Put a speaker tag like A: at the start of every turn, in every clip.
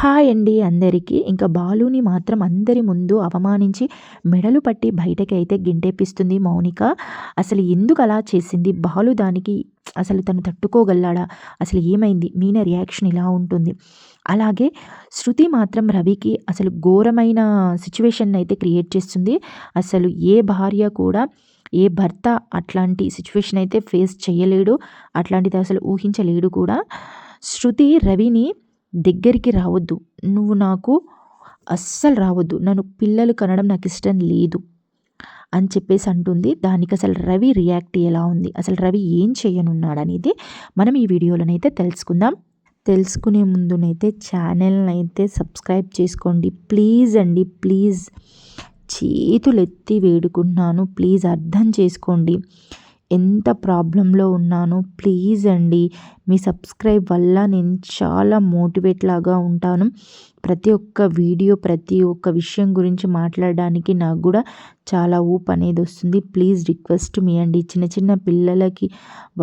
A: Hi అండి అందరికీ. ఇంకా బాలుని మాత్రం అందరి ముందు అవమానించి మెడలు పట్టి బయటకి అయితే గింటేపిస్తుంది మౌనిక. అసలు ఎందుకు అలా చేసింది? బాలు దానికి అసలు తను తట్టుకోగలడా? అసలు ఏమైంది? మీన రియాక్షన్ ఇలా ఉంటుంది. అలాగే శృతి మాత్రం రవికి అసలు ఘోరమైన సిచ్యువేషన్ అయితే క్రియేట్ చేస్తుంది. అసలు ఏ భార్య కూడా ఏ భర్త అట్లాంటి సిచ్యువేషన్ అయితే ఫేస్ చేయలేడు. అట్లాంటిది అసలు ఊహించలేడు కూడా. శృతి రవిని దగ్గరికి రావద్దు. నువ్వు నాకు అస్సలు రావద్దు. నన్ను పిల్లలు కనడం నాకు ఇష్టం లేదు అని చెప్పేసి అంటుంది. దానికి అసలు రవి రియాక్ట్ ఎలా ఉంది? అసలు రవి ఏం చేయనున్నాడనేది మనం ఈ వీడియోలోనైతే తెలుసుకుందాం. తెలుసుకునే ముందునైతే ఛానల్ని అయితే సబ్స్క్రైబ్ చేసుకోండి. ప్లీజ్ అండి ప్లీజ్. చేతులు ఎత్తి వేడుకుంటున్నాను. ప్లీజ్ అర్థం చేసుకోండి. ఎంత ప్రాబ్లంలో ఉన్నానో ప్లీజ్ అండి. మీ సబ్స్క్రైబ్ వల్ల నేను చాలా మోటివేట్ లాగా ఉంటాను. ప్రతి ఒక్క వీడియో ప్రతి ఒక్క విషయం గురించి మాట్లాడడానికి నాకు కూడా చాలా ఊపు అనేది వస్తుంది. ప్లీజ్ రిక్వెస్ట్ మీ అండి. చిన్న చిన్న పిల్లలకి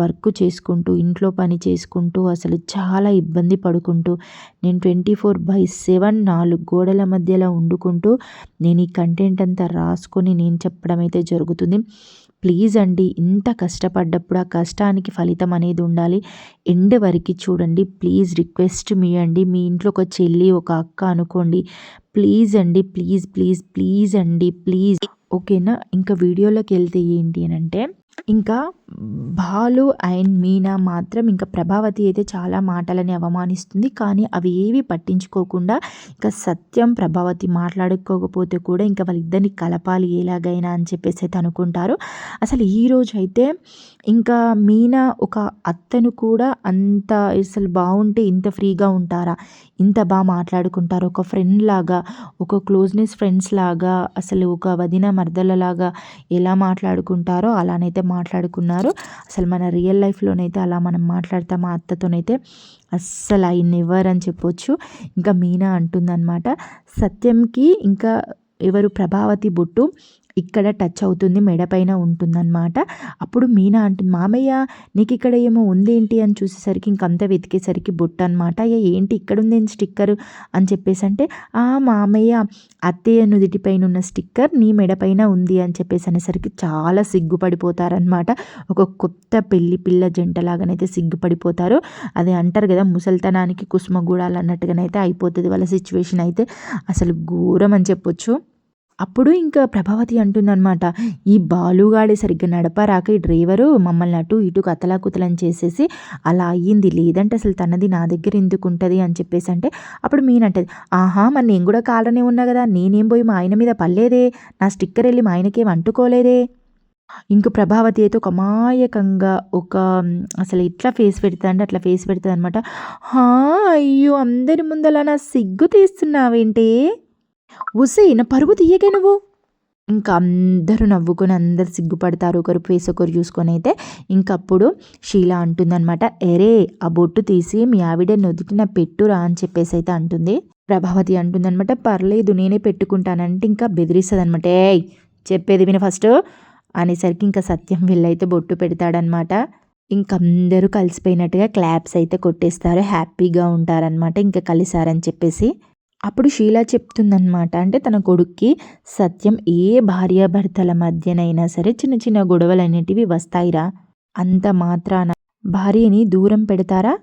A: వర్క్ చేసుకుంటూ ఇంట్లో పని చేసుకుంటూ అసలు చాలా ఇబ్బంది పడుకుంటూ నేను ట్వంటీ ఫోర్ బై సెవెన్ నాలుగు గోడల మధ్యలో వండుకుంటూ నేను ఈ కంటెంట్ అంతా రాసుకొని నేను చెప్పడం అయితే జరుగుతుంది. ప్లీజ్ అండి ఇంత కష్టపడ్డప్పుడు ఆ కష్టానికి ఫలితం అనేది ఉండాలి. ఎండ్ వరకు చూడండి ప్లీజ్ రిక్వెస్ట్ మీ అండి మీ ఇంట్లో ఒక చెల్లి ఒక అక్క అనుకోండి. ప్లీజ్ అండి ప్లీజ్ ప్లీజ్ ప్లీజ్ అండి ప్లీజ్. ఓకేనా? ఇంకా వీడియోలోకి వెళ్తే ఏంటి అని అంటే ఇంకా బాలు అండ్ మీనా మాత్రం ఇంకా ప్రభావతి అయితే చాలా మాటలని అవమానిస్తుంది. కానీ అవి ఏవి పట్టించుకోకుండా ఇంకా సత్యం ప్రభావతి మాట్లాడుకోకపోతే కూడా ఇంకా వాళ్ళిద్దరిని కలపాలి ఎలాగైనా అని చెప్పేసి అయితే అనుకుంటారు. అసలు ఈరోజు అయితే ఇంకా మీనా ఒక అత్తను కూడా అంత అసలు బాగుంటే ఇంత ఫ్రీగా ఉంటారా? ఇంత బాగా మాట్లాడుకుంటారు. ఒక ఫ్రెండ్ లాగా ఒక క్లోజ్నెస్ ఫ్రెండ్స్ లాగా అసలు ఒక వదిన మర్దలలాగా ఎలా మాట్లాడుకుంటారో అలానైతే మాట్లాడుకున్నారు. అసలు మన రియల్ లైఫ్లోనైతే అలా మనం మాట్లాడతాం మా అత్తతోనైతే అస్సలు ఐ నెవర్ అని చెప్పొచ్చు. ఇంకా మీనా అంటుందన్నమాట సత్యంకి ఇంకా ఎవరు ప్రభావతి బొట్టు ఇక్కడ టచ్ అవుతుంది మెడపైన ఉంటుందన్నమాట. అప్పుడు మీనా అంటుంది మామయ్య నీకు ఇక్కడ ఏమో ఉందేంటి? అని చూసేసరికి ఇంకంతా వెతికేసరికి బొట్టు అనమాట అయ్యా ఏంటి ఇక్కడ ఉంది స్టిక్కర్? అని చెప్పేసి అంటే ఆ మామయ్య అత్తయ్య నుదిటిపైన ఉన్న స్టిక్కర్ నీ మెడపైన ఉంది. అని చెప్పేసి అనేసరికి చాలా సిగ్గుపడిపోతారనమాట ఒక కొత్త పెళ్ళి పిల్ల జంటలాగానైతే సిగ్గుపడిపోతారు. అది అంటారు కదా ముసల్తనానికి కుసుమగూడాలు అన్నట్టుగానైతే అయిపోతుంది వాళ్ళ సిచ్యువేషన్ అయితే. అసలు ఘోరం అని చెప్పొచ్చు. అప్పుడు ఇంకా ప్రభావతి అంటుందన్నమాట ఈ బాలుగాడి సరిగ్గా నడపరాక ఈ డ్రైవరు మమ్మల్ని అటు ఇటు కతలాకుతలని చేసేసి అలా అయ్యింది. లేదంటే అసలు తనది నా దగ్గర ఎందుకు ఉంటుంది? అని చెప్పేసి అంటే అప్పుడు మీనంటది ఆహా మరి నేను కూడా కాలనే ఉన్నా కదా నేనేం పోయి మా ఆయన మీద పల్లేదే నా స్టిక్కర్ వెళ్ళి మా ఆయనకేం అంటుకోలేదే? ఇంక ప్రభావతి అయితే ఒక అమాయకంగా ఒక అసలు ఎట్లా ఫేస్ పెడుతుంది అంటే అట్లా ఫేస్ పెడుతుంది అనమాట అయ్యో అందరి ముందలా నా సిగ్గు తీస్తున్నావేంటే? ఉసే నా పరుగు తీయకే నువ్వు? ఇంకా అందరూ నవ్వుకొని అందరు సిగ్గుపడతారు. ఒకరు ఫేస్ ఒకరు చూసుకొని అయితే ఇంకప్పుడు షీల అంటుందన్నమాట ఎరే ఆ బొట్టు తీసి మీ ఆవిడ నుదుటిన పెట్టురా అని చెప్పేసి అయితే అంటుంది. ప్రభావతి అంటుందన్నమాట పర్లేదు నేనే పెట్టుకుంటానంటే ఇంకా బెదిరిస్తుంది అనమాట ఏయ్ చెప్పేది విని ఫస్ట్ అనేసరికి ఇంకా సత్యం వీళ్ళైతే బొట్టు పెడతాడనమాట ఇంకందరూ కలిసిపోయినట్టుగా క్లాప్స్ అయితే కొట్టేస్తారు. హ్యాపీగా ఉంటారనమాట ఇంకా కలిసారని చెప్పేసి. అప్పుడు షీలా చెప్తుందనమాట అంటే తన కొడుక్కి సత్యం ఏ భార్యాభర్తల మధ్యనైనా సరే చిన్న చిన్న గొడవలు అనేటివి వస్తాయిరా. అంత మాత్రాన భార్యని దూరం పెడతారా?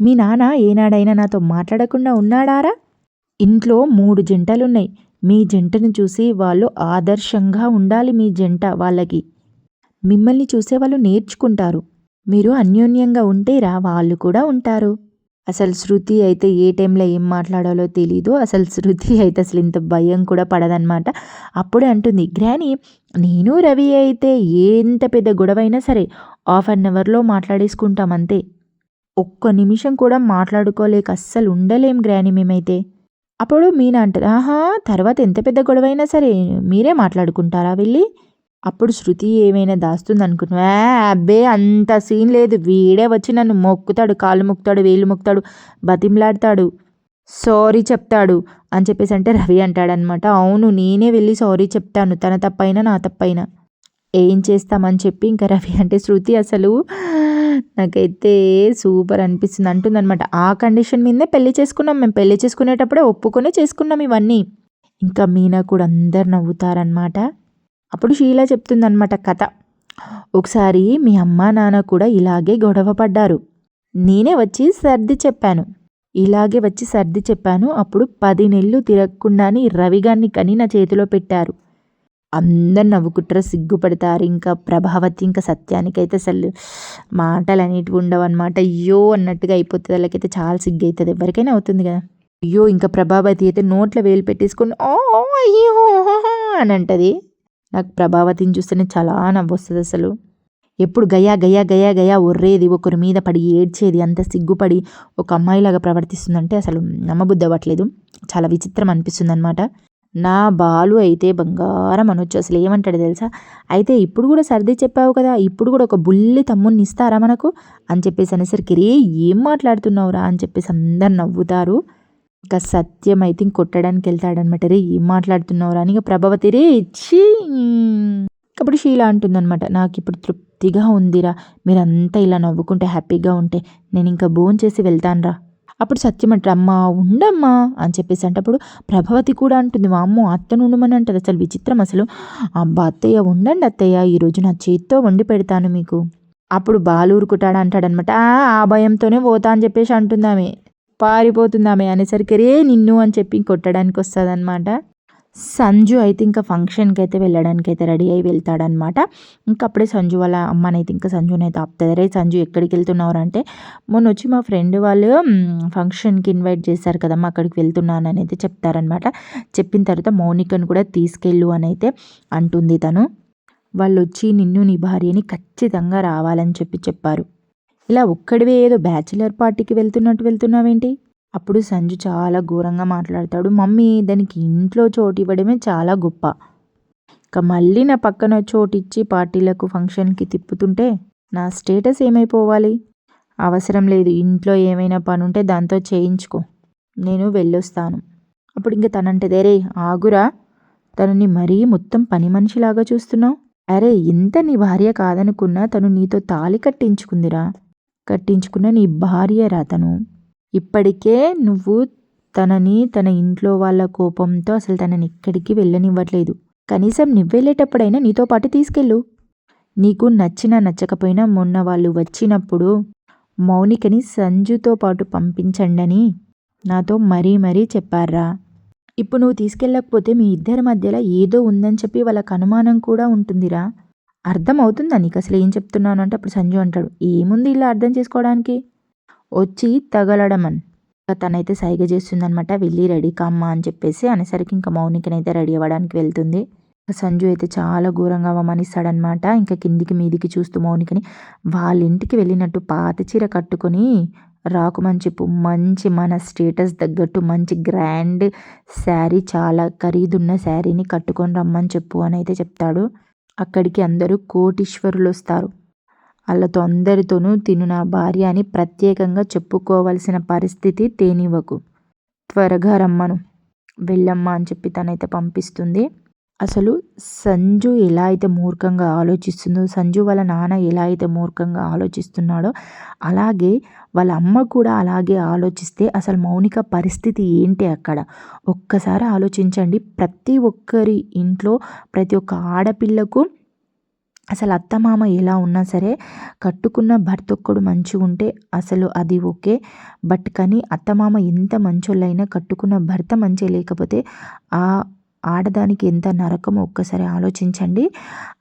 A: మీ నాన్న ఏనాడైనా నాతో మాట్లాడకుండా ఉన్నాడారా? ఇంట్లో మూడు జంటలున్నాయి. మీ జంటను చూసి వాళ్ళు ఆదర్శంగా ఉండాలి మీ జంట వాళ్ళకి. మిమ్మల్ని చూసే వాళ్ళు నేర్చుకుంటారు. మీరు అన్యోన్యంగా ఉంటేరా వాళ్ళు కూడా ఉంటారు. అసలు శృతి అయితే ఏ టైంలో ఏం మాట్లాడాలో తెలీదు. అసలు శృతి అయితే అసలు ఇంత భయం కూడా పడదనమాట అప్పుడే అంటుంది గ్రాని నేను రవి అయితే ఎంత పెద్ద గొడవ అయినా సరే హాఫ్ అన్ అవర్లో మాట్లాడేసుకుంటాం అంతే. ఒక్క నిమిషం కూడా మాట్లాడుకోలేక అస్సలు ఉండలేం గ్రాని మేమైతే. అప్పుడు మీనా అంటారు ఆహా తర్వాత ఎంత పెద్ద గొడవ అయినా సరే మీరే మాట్లాడుకుంటారా వెళ్ళి? అప్పుడు శృతి ఏమైనా దాస్తుంది అనుకున్నా అబ్బే అంత సీన్ లేదు. వీడే వచ్చి నన్ను మొక్కుతాడు కాళ్ళు మొక్కుతాడు వేలు మొక్కుతాడు బతిమలాడతాడు. సారీ చెప్తాడు అని చెప్పేసి అంటే రవి అంటాడనమాట. అవును నేనే వెళ్ళి సారీ చెప్తాను. తన తప్పైనా నా తప్పైనా. ఏం చేస్తామని చెప్పి ఇంకా రవి అంటే శృతి అసలు నాకైతే సూపర్ అనిపిస్తుంది అంటుందనమాట. ఆ కండిషన్ మీదే పెళ్ళి చేసుకున్నాం. మేము పెళ్ళి చేసుకునేటప్పుడే ఒప్పుకొని చేసుకున్నాం ఇవన్నీ. ఇంకా మీనా కూడా అందరు నవ్వుతారనమాట. అప్పుడు షీలా చెప్తుందనమాట కథ. ఒకసారి మీ అమ్మా నాన్న కూడా ఇలాగే గొడవ పడ్డారు. నేనే వచ్చి సర్ది చెప్పాను. ఇలాగే వచ్చి సర్ది చెప్పాను. అప్పుడు పది నెలలు తిరగకుండానే రవిగాన్ని కని నా చేతిలో పెట్టారు. అందరు నవ్వుకుంటారు సిగ్గుపడతారు. ఇంకా ప్రభావతి ఇంకా సత్యానికైతే అసలు మాటలు అనేటివి ఉండవు అనమాట అయ్యో అన్నట్టుగా అయిపోతుంది. వాళ్ళకైతే చాలా సిగ్గు అవుతుంది ఎవరికైనా అవుతుంది కదా. అయ్యో ఇంకా ప్రభావతి అయితే నోట్లో వేలు పెట్టేసుకొని ఓ అయ్యో అని అంటది. నాకు ప్రభావతిని చూస్తేనే చాలా నవ్వొస్తుంది అసలు. ఎప్పుడు గయా గయా గయా గయా ఒర్రేది ఒకరి మీద పడి ఏడ్చేది అంత సిగ్గుపడి ఒక అమ్మాయిలాగా ప్రవర్తిస్తుందంటే అసలు నమ్మబుద్ధి అవ్వట్లేదు చాలా విచిత్రం అనిపిస్తుంది అనమాట నా బాలు అయితే బంగారం అనొచ్చు. అసలు ఏమంటాడు తెలుసా? అయితే ఇప్పుడు కూడా సర్ది చెప్పావు కదా ఇప్పుడు కూడా ఒక బుల్లి తమ్ముడిని ఇస్తారా మనకు? అని చెప్పేసి అనేసరికి రే ఏం మాట్లాడుతున్నావురా? అని చెప్పేసి అందరు నవ్వుతారు. ఇంకా సత్యం అయితే ఇంక కొట్టడానికి వెళ్తాడనమాట రే ఏం మాట్లాడుతున్నావురా అని ఇక ప్రభావతి రే ఇచ్చి అప్పుడు షీలా అంటుందన్నమాట నాకు ఇప్పుడు తృప్తిగా ఉందిరా. మీరంతా ఇలా నవ్వుకుంటే హ్యాపీగా ఉంటే నేను ఇంకా భోన్ చేసి వెళ్తానురా అప్పుడు సత్యం అంటారు అమ్మా ఉండమ్మా అని చెప్పేసి అంటే అప్పుడు ప్రభావతి కూడా అంటుంది మా అమ్మ అత్తను ఉండమని అంటారు అసలు విచిత్రం అసలు. అబ్బా అత్తయ్య ఉండండి అత్తయ్య ఈరోజు నా చేతితో వండి పెడతాను మీకు. అప్పుడు బాలు ఊరుకుంటాడు అంటాడనమాట ఆ భయంతోనే పోతా అని చెప్పేసి అంటుందామె పారిపోతుందామె అనేసరికి రే నిన్ను అని చెప్పి కొట్టడానికి వస్తుంది అనమాట సంజు అయితే ఇంకా ఫంక్షన్కి అయితే వెళ్ళడానికి అయితే రెడీ అయి వెళ్తాడనమాట ఇంకా అప్పుడే సంజు వాళ్ళ అమ్మనైతే ఇంకా సంజుని అయితే ఆపుతుంది. రే సంజు ఎక్కడికి వెళ్తున్నారు అంటే మొన్న వచ్చి మా ఫ్రెండ్ వాళ్ళు ఫంక్షన్కి ఇన్వైట్ చేశారు కదమ్మా అక్కడికి వెళ్తున్నాను అని అయితే చెప్తారనమాట చెప్పిన తర్వాత మౌనికను కూడా తీసుకెళ్ళు అని అయితే అంటుంది తను. వాళ్ళు వచ్చి నిన్ను నీ భార్యని ఖచ్చితంగా రావాలని చెప్పి చెప్పారు. ఇలా ఒక్కడివే ఏదో బ్యాచిలర్ పార్టీకి వెళ్తున్నట్టు వెళ్తున్నావేంటి? అప్పుడు సంజు చాలా ఘోరంగా మాట్లాడతాడు. మమ్మీ దానికి ఇంట్లో చోటు ఇవ్వడమే చాలా గొప్ప. ఇక మళ్ళీ నా పక్కన చోటు ఇచ్చి పార్టీలకు ఫంక్షన్కి తిప్పుతుంటే నా స్టేటస్ ఏమైపోవాలి? అవసరం లేదు. ఇంట్లో ఏమైనా పని ఉంటే దాంతో చేయించుకో. నేను వెళ్ళొస్తాను. అప్పుడు ఇంక తనంటే రే ఆగురా. తనని మరీ మొత్తం పని మనిషిలాగా చూస్తున్నావు? అరే ఎంత నీ భార్య కాదనుకున్నా తను నీతో తాలి కట్టించుకుందిరా. కట్టించుకున్న నీ భార్యరా తను ఇప్పటికే నువ్వు తనని తన ఇంట్లో వాళ్ళ కోపంతో అసలు తనని ఎక్కడికి వెళ్ళనివ్వట్లేదు. కనీసం నువ్వెళ్ళేటప్పుడైనా నీతో పాటు తీసుకెళ్ళు. నీకు నచ్చినా నచ్చకపోయినా మొన్న వాళ్ళు వచ్చినప్పుడు మౌనికని సంజుతో పాటు పంపించండని నాతో మరీ మరీ చెప్పారా. ఇప్పుడు నువ్వు తీసుకెళ్ళకపోతే మీ ఇద్దరి మధ్యలో ఏదో ఉందని చెప్పి వాళ్ళకు అనుమానం కూడా ఉంటుందిరా. అర్థమవుతుందా నీకు అసలు ఏం చెప్తున్నాను అంటే అప్పుడు సంజు అంటాడు ఏముంది ఇలా అర్థం చేసుకోవడానికి? వచ్చి తగలడమని. తనైతే సైగ చేస్తుందనమాట వెళ్ళి రెడీ కమ్మ అని చెప్పేసి అనేసరికి ఇంకా మౌనికనైతే రెడీ అవ్వడానికి వెళ్తుంది. సంజు అయితే చాలా ఘోరంగా అవమానిస్తాడనమాట ఇంకా కిందికి మీదికి చూస్తూ మౌనికని వాళ్ళ ఇంటికి వెళ్ళినట్టు పాత చీర కట్టుకొని రాకుమని చెప్పు మంచి మన స్టేటస్ తగ్గట్టు మంచి గ్రాండ్ శారీ చాలా ఖరీదున్న శారీని కట్టుకొని రమ్మని చెప్పు అని అయితే చెప్తాడు. అక్కడికి అందరూ కోటీశ్వరులు వస్తారు వాళ్ళతో అందరితోనూ తిను నా భార్య అని ప్రత్యేకంగా చెప్పుకోవాల్సిన పరిస్థితి తేనివ్వకు. త్వరగా రమ్మను. వెళ్ళమ్మా అని చెప్పి తనైతే పంపిస్తుంది. అసలు సంజు ఎలా అయితే మూర్ఖంగా ఆలోచిస్తుందో సంజు వాళ్ళ నాన్న ఎలా అయితే మూర్ఖంగా ఆలోచిస్తున్నాడో అలాగే వాళ్ళ అమ్మ కూడా అలాగే ఆలోచిస్తే అసలు మౌనిక పరిస్థితి ఏంటి అక్కడ? ఒక్కసారి ఆలోచించండి. ప్రతి ఒక్కరి ఇంట్లో ప్రతి ఒక్క ఆడపిల్లకు అసలు అత్తమామ ఎలా ఉన్నా సరే కట్టుకున్న భర్త ఒక్కడు మంచిగా ఉంటే అసలు అది ఓకే. బట్ కానీ అత్తమామ ఎంత మంచోళ్ళైనా కట్టుకున్న భర్త మంచిగా లేకపోతే ఆ ఆడదానికి ఎంత నరకమో ఒక్కసారి ఆలోచించండి.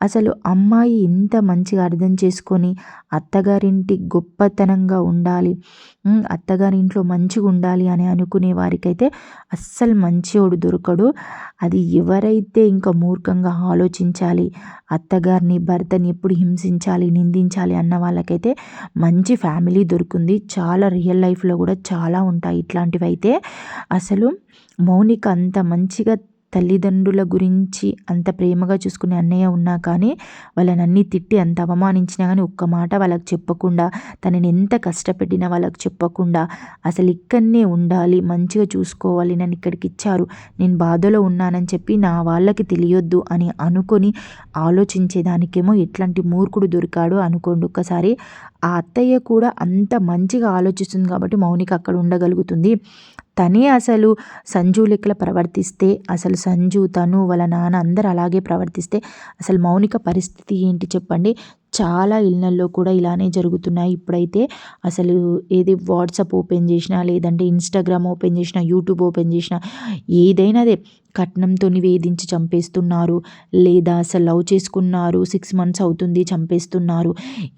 A: అసలు అమ్మాయి ఎంత మంచిగా అర్థం చేసుకొని అత్తగారింటి గొప్పతనంగా ఉండాలి అత్తగారింట్లో మంచిగా ఉండాలి అని అనుకునే వారికైతే అస్సలు మంచివాడు దొరకడు. అది ఎవరైతే ఇంకా మూర్ఖంగా ఆలోచించాలి అత్తగారిని భర్తని ఎప్పుడు హింసించాలి నిందించాలి అన్న వాళ్ళకైతే మంచి ఫ్యామిలీ దొరుకుంది. చాలా రియల్ లైఫ్లో కూడా చాలా ఉంటాయి ఇట్లాంటివి అయితే అసలు మౌనిక అంత మంచిగా తల్లిదండ్రుల గురించి అంత ప్రేమగా చూసుకునే అన్నయ్య ఉన్నా కానీ వాళ్ళని అన్నీ తిట్టి అంత అవమానించినా కానీ ఒక్క మాట వాళ్ళకి చెప్పకుండా తనని ఎంత కష్టపెట్టినా వాళ్ళకి చెప్పకుండా అసలు ఇక్కడనే ఉండాలి మంచిగా చూసుకోవాలి నన్ను ఇక్కడికి ఇచ్చారు నేను బాధలో ఉన్నానని చెప్పి నా వాళ్ళకి తెలియొద్దు అని అనుకొని ఆలోచించేదానికేమో ఎట్లాంటి మూర్ఖుడు దొరికాడు అనుకోండి. ఒక్కసారి ఆ అత్తయ్య కూడా అంత మంచిగా ఆలోచిస్తుంది కాబట్టి మౌనిక అక్కడ ఉండగలుగుతుంది. తనే అసలు సంజు లెక్కల ప్రవర్తిస్తే అసలు సంజు తను వాళ్ళ నాన్న అందరు అలాగే ప్రవర్తిస్తే అసలు మౌనిక పరిస్థితి ఏంటి చెప్పండి? చాలా ఇళ్ళల్లో కూడా ఇలానే జరుగుతున్నాయి. ఇప్పుడైతే అసలు ఏది వాట్సాప్ ఓపెన్ చేసినా లేదంటే ఇన్స్టాగ్రామ్ ఓపెన్ చేసినా యూట్యూబ్ ఓపెన్ చేసినా ఏదైనా అదే కట్నంతో వేధించి చంపేస్తున్నారు. లేదా అసలు లవ్ చేసుకున్నారు సిక్స్ మంత్స్ అవుతుంది చంపేస్తున్నారు.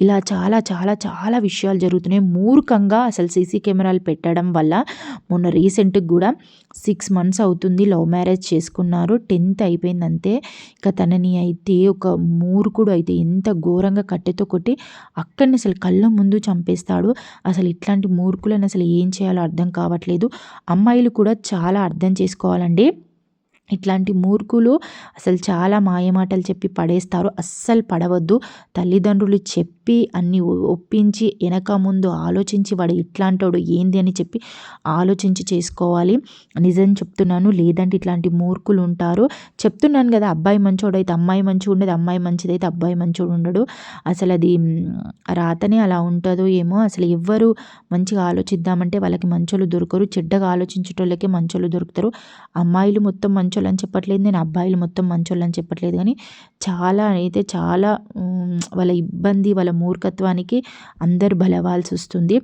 A: ఇలా చాలా చాలా చాలా విషయాలు జరుగుతున్నాయి. మూర్ఖంగా అసలు సీసీ కెమెరాలు పెట్టడం వల్ల మొన్న రీసెంట్గా కూడా సిక్స్ మంత్స్ అవుతుంది లవ్ మ్యారేజ్ చేసుకున్నారు. టెన్త్ అయిపోయింది అంతే ఇక తనని అయితే ఒక మూర్ఖుడు అయితే ఎంత ఘోరంగా కట్టెతో కొట్టి అక్కడిని అసలు కళ్ళ ముందు చంపేస్తాడు. అసలు ఇట్లాంటి మూర్ఖులను అసలు ఏం చేయాలో అర్థం కావట్లేదు. అమ్మాయిలు కూడా చాలా అర్థం చేసుకోవాలండి. ఇట్లాంటి మూర్ఖులు అసలు చాలా మాయమాటలు చెప్పి పడేస్తారు అస్సలు పడవద్దు. తల్లిదండ్రులు చెప్పి అన్ని ఒప్పించి వెనక ముందు ఆలోచించి వాడు ఇట్లాంటోడు ఏంది అని చెప్పి ఆలోచించి చేసుకోవాలి. నిజం చెప్తున్నాను లేదంటే ఇట్లాంటి మూర్ఖులు ఉంటారు. చెప్తున్నాను కదా అబ్బాయి మంచోడైతే అమ్మాయి మంచిగా ఉండేది అమ్మాయి మంచిదైతే అబ్బాయి మంచోడు ఉండడు. అసలు అది రాతనే అలా ఉంటుందో ఏమో అసలు ఎవ్వరు మంచిగా ఆలోచిద్దామంటే వాళ్ళకి మంచోళ్ళు దొరకరు చెడ్డగా ఆలోచించేటోళ్ళకే మంచోళ్ళు దొరుకుతారు. అమ్మాయిలు మొత్తం మంచోళ్ళు మంచోళ్ళని చెప్పట్లేదు నేను అబ్బాయిలు మొత్తం మంచోళ్ళని చెప్పట్లేదు. కానీ చాలా అయితే చాలా వాళ్ళ ఇబ్బంది వాళ్ళ మూర్ఖత్వానికి అందరు బలవాల్సి వస్తుంది.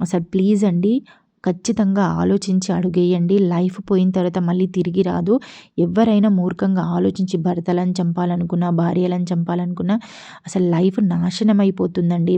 A: అసలు ప్లీజ్ అండి ఖచ్చితంగా ఆలోచించి అడుగేయండి. లైఫ్ పోయిన తర్వాత మళ్ళీ తిరిగి రాదు. ఎవరైనా మూర్ఖంగా ఆలోచించి భర్తలను చంపాలనుకున్నా భార్యలను చంపాలనుకున్నా అసలు లైఫ్ నాశనం అయిపోతుందండి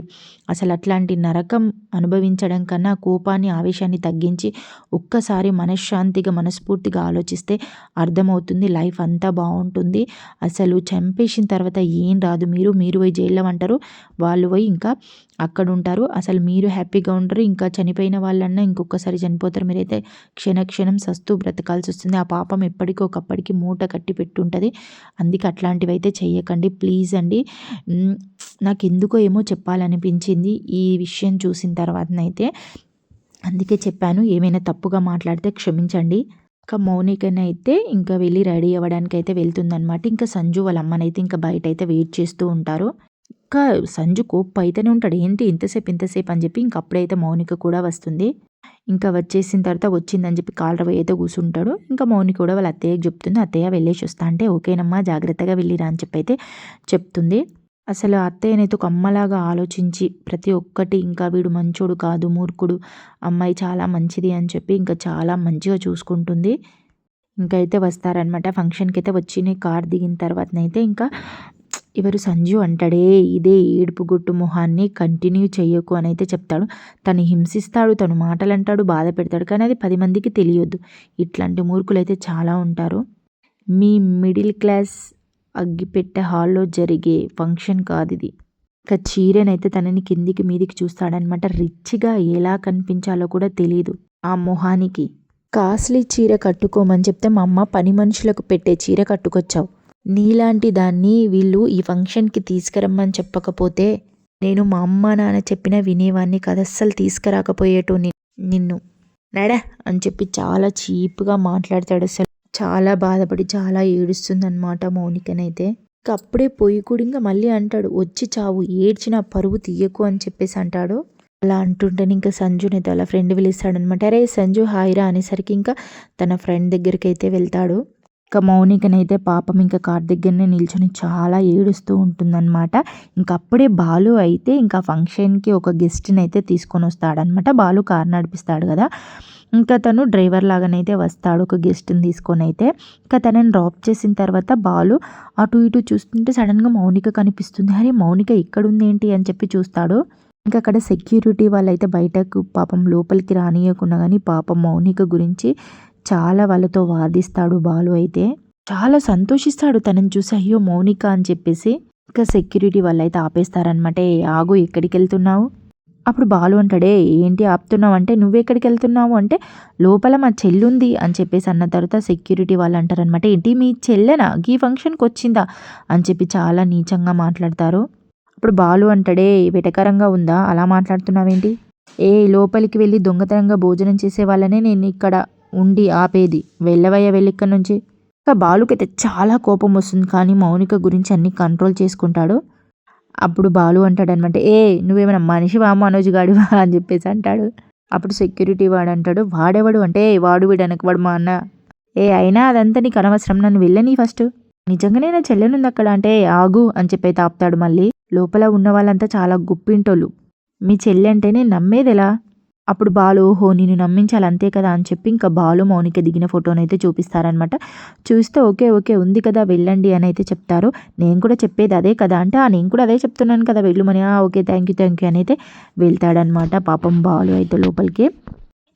A: అసలు అట్లాంటి నరకం అనుభవించడం కన్నా కోపాన్ని ఆవేశాన్ని తగ్గించి ఒక్కసారి మనశ్శాంతిగా మనస్ఫూర్తిగా ఆలోచిస్తే అర్థమవుతుంది లైఫ్ అంతా బాగుంటుంది. అసలు చంపేసిన తర్వాత ఏం రాదు. మీరు మీరు పోయి జైల్లో అంటారు వాళ్ళు పోయి ఇంకా అక్కడ ఉంటారు అసలు మీరు హ్యాపీగా ఉంటారు ఇంకా చనిపోయిన వాళ్ళన్నా ఇంకొకసారి చనిపోతారు. మీరైతే క్షణ క్షణం సస్తూ బ్రతకాల్సి వస్తుంది. ఆ పాపం ఎప్పటికీ ఒకప్పటికి మూట కట్టి పెట్టుంటుంది. అందుకే అట్లాంటివి అయితే చెయ్యకండి. ప్లీజ్ అండి. నాకు ఎందుకో ఏమో చెప్పాలనిపించింది ఈ విషయం చూసిన తర్వాతనైతే. అందుకే చెప్పాను ఏమైనా తప్పుగా మాట్లాడితే క్షమించండి. ఇంకా మౌనికనైతే ఇంకా వెళ్ళి రెడీ అవ్వడానికి అయితే వెళ్తుందనమాట ఇంకా సంజు వాళ్ళ అమ్మనైతే ఇంకా బయట అయితే వెయిట్ చేస్తూ ఉంటారు. ఇంకా సంజు కోప్ప అయితేనే ఉంటాడు. ఏంటి? ఇంతసేపు ఇంతసేపు అని చెప్పి ఇంక అప్పుడైతే మౌనిక కూడా వస్తుంది. ఇంకా వచ్చేసిన తర్వాత వచ్చిందని చెప్పి కాలరవ అయితే కూర్చుంటాడు ఇంకా మౌని కూడా వాళ్ళ అత్తయ్యకి చెప్తుంది. అత్తయ్య వెళ్ళేసి వస్తా అంటే ఓకేనమ్మా జాగ్రత్తగా వెళ్ళిరా అని చెప్పి అయితే చెప్తుంది. అసలు అత్తయ్యనైతే ఒక అమ్మలాగా ఆలోచించి ప్రతి ఒక్కటి ఇంకా వీడు మంచోడు కాదు మూర్ఖుడు అమ్మాయి చాలా మంచిది అని చెప్పి ఇంకా చాలా మంచిగా చూసుకుంటుంది. ఇంకా అయితే వస్తారనమాట ఫంక్షన్కి అయితే వచ్చి కార్ దిగిన తర్వాతనైతే ఇంకా ఎవరు సంజు అంటాడే ఇదే ఏడుపు గొట్టు మొహాన్ని కంటిన్యూ చేయకు అని అయితే చెప్తాడు. తను హింసిస్తాడు తను మాటలు అంటాడు బాధ పెడతాడు కానీ అది పది మందికి తెలియొద్దు. ఇట్లాంటి మూర్ఖులు అయితే చాలా ఉంటారు. మీ మిడిల్ క్లాస్ అగ్గిపెట్టె హాల్లో జరిగే ఫంక్షన్ కాదు ఇది ఇక చీరనైతే తనని కిందికి మీదికి చూస్తాడనమాట. రిచ్గా ఎలా కనిపించాలో కూడా తెలియదు ఆ మొహానికి. కాస్ట్లీ చీర కట్టుకోమని చెప్తే మా అమ్మ పని మనుషులకు పెట్టే చీర కట్టుకొచ్చావు. నీలాంటి దాన్ని వీళ్ళు ఈ ఫంక్షన్కి తీసుకురమ్మని చెప్పకపోతే నేను మా అమ్మ నాన్న చెప్పిన వినేవాన్ని కదస్సలు తీసుకురాకపోయేటో నిన్ను. నడా అని చెప్పి చాలా చీప్గా మాట్లాడతాడు అసలు చాలా బాధపడి చాలా ఏడుస్తుందన్నమాట మౌనికనైతే. ఇంకా అప్పుడే పోయి కూడా ఇంకా మళ్ళీ అంటాడు వచ్చి చావు ఏడ్చిన పరువు తీయకు అని చెప్పేసి అంటాడు. అలా అంటుంటే ఇంకా సంజునైతే అలా ఫ్రెండ్ పిలుస్తాడనమాట అరే సంజు హాయిరా అనేసరికి ఇంకా తన ఫ్రెండ్ దగ్గరికి అయితే వెళ్తాడు. ఇంకా మౌనికనైతే పాపం ఇంకా కార్ దగ్గరనే నిల్చొని చాలా ఏడుస్తూ ఉంటుందన్నమాట. ఇంకా అప్పుడే బాలు అయితే ఇంకా ఫంక్షన్కి ఒక గెస్ట్ని అయితే తీసుకొని వస్తాడనమాట బాలు కార్ నడిపిస్తాడు కదా. ఇంకా తను డ్రైవర్ లాగానైతే వస్తాడు ఒక గెస్ట్ని తీసుకొని అయితే. ఇంకా తనని డ్రాప్ చేసిన తర్వాత బాలు అటు ఇటు చూస్తుంటే సడన్గా మౌనిక కనిపిస్తుంది. అరే మౌనిక ఉంది ఏంటి? అని చెప్పి చూస్తాడు. ఇంకా అక్కడ సెక్యూరిటీ వాళ్ళైతే బయటకు పాపం లోపలికి రానియకుండా కానీ పాపం మౌనిక గురించి చాలా వాళ్ళతో వాదిస్తాడు బాలు అయితే. చాలా సంతోషిస్తాడు తనని చూసి అయ్యో మౌనిక అని చెప్పేసి. ఇంకా సెక్యూరిటీ వాళ్ళు అయితే ఆపేస్తారనమాట ఆగు ఎక్కడికి వెళ్తున్నావు అప్పుడు బాలు అంటాడే ఏంటి ఆపుతున్నావు అంటే నువ్వెక్కడికి వెళ్తున్నావు అంటే లోపల మా చెల్లుంది అని చెప్పేసి అన్న తర్వాత సెక్యూరిటీ వాళ్ళు అంటారనమాట ఏంటి మీ చెల్లెనా? ఈ ఫంక్షన్కి వచ్చిందా? అని చెప్పి చాలా నీచంగా మాట్లాడతారు. అప్పుడు బాలు అంటాడే వెటకరంగా ఉందా? అలా మాట్లాడుతున్నావేంటి? ఏ లోపలికి వెళ్ళి దొంగతనంగా భోజనం చేసే వాళ్ళనే నేను ఇక్కడ ఉండి ఆపేది. వెళ్ళవయ్య వెళ్ళిక్క నుంచి. ఇంకా బాలుకైతే చాలా కోపం వస్తుంది. కానీ మౌనిక గురించి అన్ని కంట్రోల్ చేసుకుంటాడు. అప్పుడు బాలు అంటాడనమాట ఏ నువ్వేమైనా మనిషివా మనోజ్ గాడివా అని చెప్పేసి అంటాడు. అప్పుడు సెక్యూరిటీ వాడు అంటాడు వాడెవడు అంటే "ఏ, వాడు వీడనకు వాడు మా అన్న. ఏ అయినా అదంతా నీకు అనవసరం. నన్ను వెళ్ళని ఫస్ట్. నిజంగానే నా చెల్లెనుంది అక్కడ అంటే ఆగు అని చెప్పి తాపుతాడు మళ్ళీ. లోపల ఉన్న వాళ్ళంతా చాలా గుప్పింటోళ్ళు. మీ చెల్లి అంటేనే నమ్మేది ఎలా అప్పుడు బాలు ఓహో నేను నమ్మించాలి అంతే కదా అని చెప్పి ఇంకా బాలు మౌనిక దిగిన ఫోటోని అయితే చూపిస్తారనమాట చూస్తే ఓకే ఓకే ఉంది కదా వెళ్ళండి అని అయితే చెప్తారు. నేను కూడా చెప్పేది అదే కదా అంటే నేను కూడా అదే చెప్తున్నాను కదా వెళ్ళమని okay thank you thank you అని అయితే వెళ్తాడనమాట పాపం బాలు అయితే లోపలికి.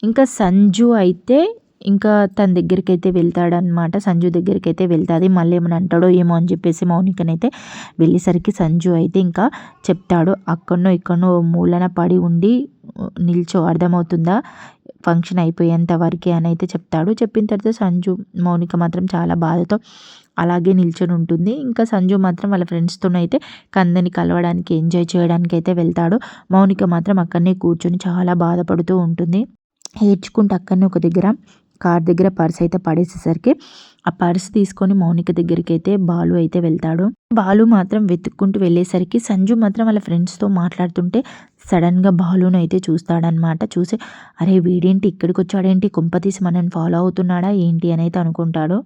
A: ఇంకా సంజు అయితే ఇంకా తన దగ్గరికి అయితే వెళ్తాడనమాట సంజు దగ్గరికి అయితే వెళ్తాది. మళ్ళీ ఏమని అంటాడో ఏమో అని చెప్పేసి మౌనికనైతే వెళ్ళేసరికి సంజు అయితే ఇంకా చెప్తాడు. అక్కడనో ఇక్కడనో మూలన పడి ఉండి నిల్చో అర్థమవుతుందా? ఫంక్షన్ అయిపోయేంత వరకే అని అయితే చెప్తాడు. చెప్పిన తర్వాత సంజు మౌనిక మాత్రం చాలా బాధతో అలాగే నిల్చొని ఉంటుంది. ఇంకా సంజు మాత్రం వాళ్ళ ఫ్రెండ్స్తో అయితే కందని కలవడానికి ఎంజాయ్ చేయడానికి అయితే వెళ్తాడు. మౌనిక మాత్రం అక్కడనే కూర్చొని చాలా బాధపడుతూ ఉంటుంది. ఏడ్చుకుంటూ అక్కడనే ఒక దగ్గర కార్ దగ్గర పర్స్ అయితే పడేసేసరికి ఆ పర్స్ తీసుకొని మౌనిక దగ్గరికి అయితే బాలు అయితే వెళ్తాడు. బాలు మాత్రం వెతుక్కుంటూ వెళ్ళేసరికి సంజు మాత్రం వాళ్ళ ఫ్రెండ్స్తో మాట్లాడుతుంటే సడన్గా బాలును అయితే చూస్తాడనమాట చూసి అరే వీడేంటి ఇక్కడికి వచ్చాడేంటి కుంపతీసి మనని ఫాలో అవుతున్నాడా? ఏంటి? అని అయితే అనుకుంటాడు.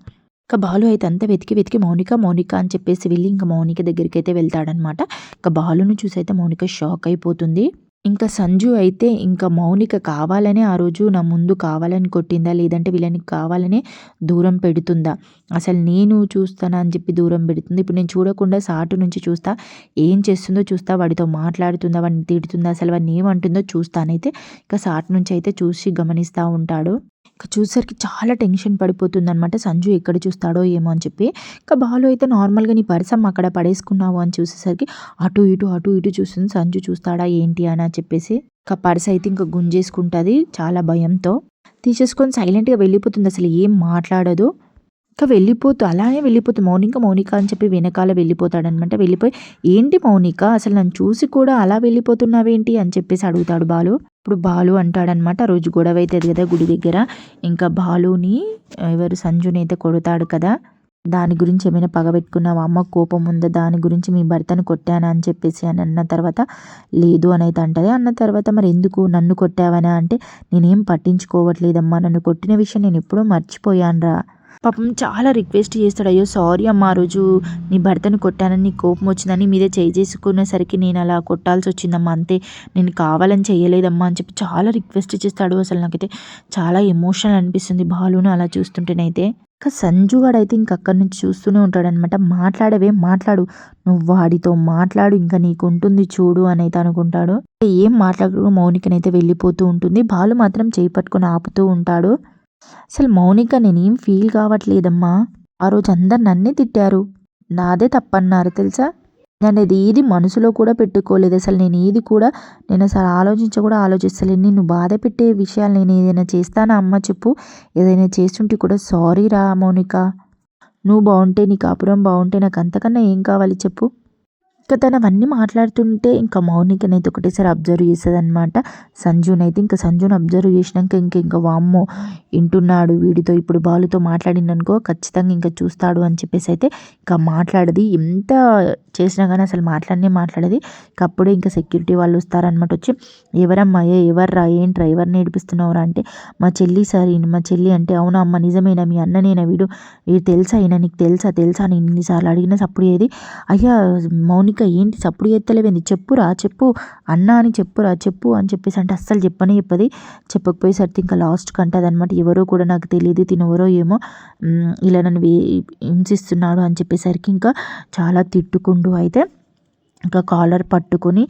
A: ఇంకా బాలు అయితే అంతా వెతికి వెతికి మౌనిక మౌనిక అని చెప్పేసి వెళ్ళి ఇంకా మౌనిక దగ్గరికి అయితే వెళ్తాడనమాట ఇంకా బాలును చూసి అయితే మౌనిక షాక్ అయిపోతుంది. ఇంకా సంజు అయితే ఇంకా మౌనిక కావాలనే ఆ రోజు నా ముందు కావాలని కొట్టిందా? లేదంటే వీళ్ళని కావాలనే దూరం పెడుతుందా? అసలు నేను చూస్తానా అని చెప్పి దూరం పెడుతుంది. ఇప్పుడు నేను చూడకుండా సాటు నుంచి చూస్తా. ఏం చేస్తుందో చూస్తా. వాడితో మాట్లాడుతుందా? వాడిని తిడుతుందా? అసలు వాడిని ఏమంటుందో చూస్తానైతే. ఇంకా సాటు నుంచి అయితే చూసి గమనిస్తూ ఉంటాడు. ఇంకా చూసేసరికి చాలా టెన్షన్ పడిపోతుందనమాట సంజు ఎక్కడ చూస్తాడో ఏమో అని చెప్పి. ఇంకా బాలు అయితే నార్మల్గా నీ పర్సమ్ అక్కడ పడేసుకున్నావు అని చూసేసరికి అటు ఇటు అటు ఇటు చూస్తుంది. సంజు చూస్తాడా ఏంటి అని చెప్పేసి ఇంకా పర్స్ అయితే ఇంకా గుంజేసుకుంటుంది చాలా భయంతో. తీసేసుకొని సైలెంట్గా వెళ్ళిపోతుంది. అసలు ఏం మాట్లాడదు. ఇంకా వెళ్ళిపోతూ అలానే వెళ్ళిపోతుంది మౌనిక మౌనిక అని చెప్పి వెనకాల వెళ్ళిపోతాడనమాట వెళ్ళిపోయి ఏంటి మౌనిక? అసలు నన్ను చూసి కూడా అలా వెళ్ళిపోతున్నావేంటి? అని చెప్పేసి అడుగుతాడు బాలు. ఇప్పుడు బాలు అంటాడనమాట. రోజు గొడవ అవుతుంది కదా గుడి దగ్గర. ఇంకా బాలుని ఎవరు సంజుని అయితే కొడతాడు కదా. దాని గురించి ఏమైనా పగబెట్టుకున్నావా అమ్మ కోపం ఉందా? దాని గురించి మీ భర్తను కొట్టానా అని చెప్పేసి అని అన్న తర్వాత లేదు అని అయితే అంటది. అన్న తర్వాత మరి ఎందుకు నన్ను కొట్టావనా అంటే నేనేం పట్టించుకోవట్లేదమ్మా. నన్ను కొట్టిన విషయం నేను ఎప్పుడూ మర్చిపోయాను రా పాపం చాలా రిక్వెస్ట్ చేస్తాడు. అయ్యో సారీ అమ్మ ఆ రోజు. నీ భర్తను కొట్టానని నీ కోపం వచ్చిందని మీదే చేయి చేసుకునేసరికి నేను అలా కొట్టాల్సి వచ్చిందమ్మా. అంతే నేను కావాలని చేయలేదమ్మా అని చెప్పి చాలా రిక్వెస్ట్ చేస్తాడు అసలు నాకైతే. చాలా ఎమోషనల్ అనిపిస్తుంది బాలును అలా చూస్తుంటేనైతే ఇంకా సంజు అయితే ఇంక అక్కడి నుంచి చూస్తూనే ఉంటాడనమాట మాట్లాడవే మాట్లాడు. నువ్వు వాడితో మాట్లాడు ఇంకా నీకు ఉంటుంది చూడు అని అయితే అనుకుంటాడు. ఏం మాట్లాడు మౌనికనైతే వెళ్ళిపోతూ ఉంటుంది. బాలు మాత్రం చేయి పట్టుకొని ఆపుతూ ఉంటాడు. అసలు మౌనిక నేనేం ఫీల్ కావట్లేదమ్మా. ఆ రోజు అందరు నన్నే తిట్టారు. నాదే తప్పన్నారు తెలుసా? నేను ఇది ఏది మనసులో కూడా పెట్టుకోలేదు. అసలు నేను ఏది కూడా నేను అసలు ఆలోచించ కూడా ఆలోచిస్తలేను. నిన్ను బాధ పెట్టే విషయాలు నేను ఏదైనా చేస్తానా అమ్మ చెప్పు. ఏదైనా చేస్తుంటే కూడా సారీ రా మౌనిక. నువ్వు బాగుంటే నీ కాపురం బాగుంటే నాకు అంతకన్నా ఏం కావాలి చెప్పు. ఇంకా తను అవన్నీ మాట్లాడుతుంటే ఇంకా మౌనికనైతే ఒకటేసారి అబ్జర్వ్ చేస్తుంది అనమాట సంజునైతే ఇంకా సంజుని అబ్జర్వ్ చేసినాక ఇంక ఇంకా వామ్మో వింటున్నాడు వీడితో ఇప్పుడు బాలుతో మాట్లాడిందనుకో ఖచ్చితంగా ఇంకా చూస్తాడు అని చెప్పేసి అయితే ఇంకా మాట్లాడది. ఎంత చేసినా కానీ అసలు మాట్లాడనే మాట్లాడేది. ఇంకా అప్పుడే ఇంకా సెక్యూరిటీ వాళ్ళు వస్తారనమాట వచ్చి ఎవరమ్మా ఏ ఎవర్రా ఏంట్రా ఎవరిని ఏడిపిస్తున్నావురా? అంటే మా చెల్లి సార్ మా చెల్లి అంటే అవునా అమ్మ నిజమేనా? మీ అన్న నేనా వీడు? వీడు తెలుసా ఈయన? నీకు తెలుసా? తెలుసా నేను ఇన్నిసార్లు అడిగిన అప్పుడు ఏది అయ్యా మౌనిక ఏంటి? సప్పుడు ఎత్తలేవేంది? చెప్పురా చెప్పు. అన్నా అని చెప్పురా చెప్పు అని చెప్పేసి అంటే అస్సలు చెప్పనే చెప్పది. చెప్పకపోయేసరికి ఇంకా లాస్ట్కి అంటది అనమాట ఎవరో కూడా నాకు తెలియదు తినెవరో ఏమో. ఇలా నన్ను హింసిస్తున్నాడు అని చెప్పేసరికి ఇంకా చాలా తిట్టుకుంటూ అయితే ఇంకా కాలర్ పట్టుకొని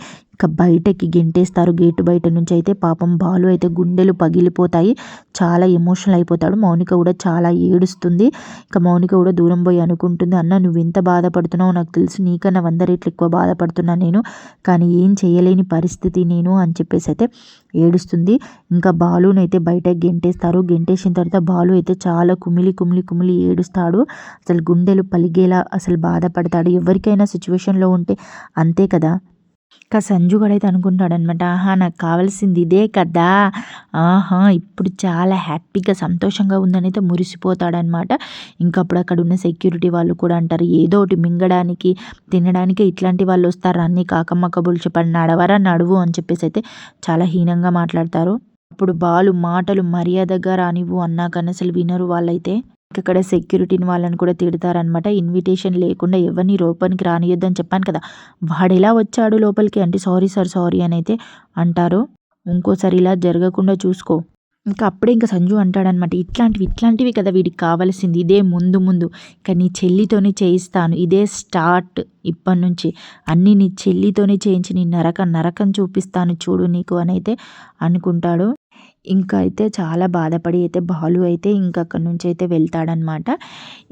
A: బయటకి గెంటేస్తారు. గేటు బయట నుంచి అయితే పాపం బాలు అయితే గుండెలు పగిలిపోతాయి. చాలా ఎమోషనల్ అయిపోతాడు. మౌనిక కూడా చాలా ఏడుస్తుంది. ఇక మౌనిక కూడా దూరం పోయి అనుకుంటుంది అన్న నువ్వు ఎంత బాధపడుతున్నావు. నాకు తెలుసు నీకన్నా వంద రేట్లు ఎక్కువ బాధపడుతున్నా నేను కానీ ఏం చేయలేని పరిస్థితి నేను అని చెప్పేసి అయితే ఏడుస్తుంది. ఇంకా బాలుని అయితే బయట గెంటేస్తారు. గెంటేసిన తర్వాత బాలు అయితే చాలా కుమిలి కుమిలి కుమిలి ఏడుస్తాడు. అసలు గుండెలు పలిగేలా అసలు బాధపడతాడు. ఎవరికైనా సిచ్యువేషన్లో ఉంటే అంతే కదా. ఇంకా సంజు కూడా అయితే అనుకుంటాడనమాట ఆహా నాకు కావాల్సింది ఇదే కదా. ఆహా ఇప్పుడు చాలా హ్యాపీగా సంతోషంగా ఉందని అయితే మురిసిపోతాడనమాట ఇంకా అప్పుడు అక్కడ ఉన్న సెక్యూరిటీ వాళ్ళు కూడా అంటారు ఏదో ఒకటి మింగడానికి తినడానికి ఇట్లాంటి వాళ్ళు వస్తారు? అన్నీ కాకమ్మ కబుర్లు చెప్పండి నడవరా నడువు అని చెప్పేసి అయితే చాలా హీనంగా మాట్లాడతారు. అప్పుడు బాలు మాటలు మర్యాదగా రానివ్వు అన్నా కానీ అసలు వినరు వాళ్ళైతే. ఇక్కడ సెక్యూరిటీని వాళ్ళని కూడా తిడతారనమాట ఇన్విటేషన్ లేకుండా ఎవరిని లోపలికి రానియొద్దని చెప్పాను కదా. వాడు ఎలా వచ్చాడు లోపలికి? అంటే సారీ సార్ సారీ అని అయితే అంటారు. ఇంకోసారి ఇలా జరగకుండా చూసుకో. ఇంకా అప్పుడే ఇంకా సంజు అంటాడనమాట ఇట్లాంటివి ఇట్లాంటివి కదా వీడికి కావాల్సింది. ఇదే ముందు ముందు. ఇంకా నీ చెల్లితోనే చేయిస్తాను. ఇదే స్టార్ట్ ఇప్పటి నుంచి. అన్నీ నీ చెల్లితోనే చేయించి నీ నరకం నరకం చూపిస్తాను చూడు నీకు అని అయితే అనుకుంటాడు. ఇంకా అయితే చాలా బాధపడి అయితే బాలు అయితే ఇంకా అక్కడి నుంచి అయితే వెళ్తాడనమాట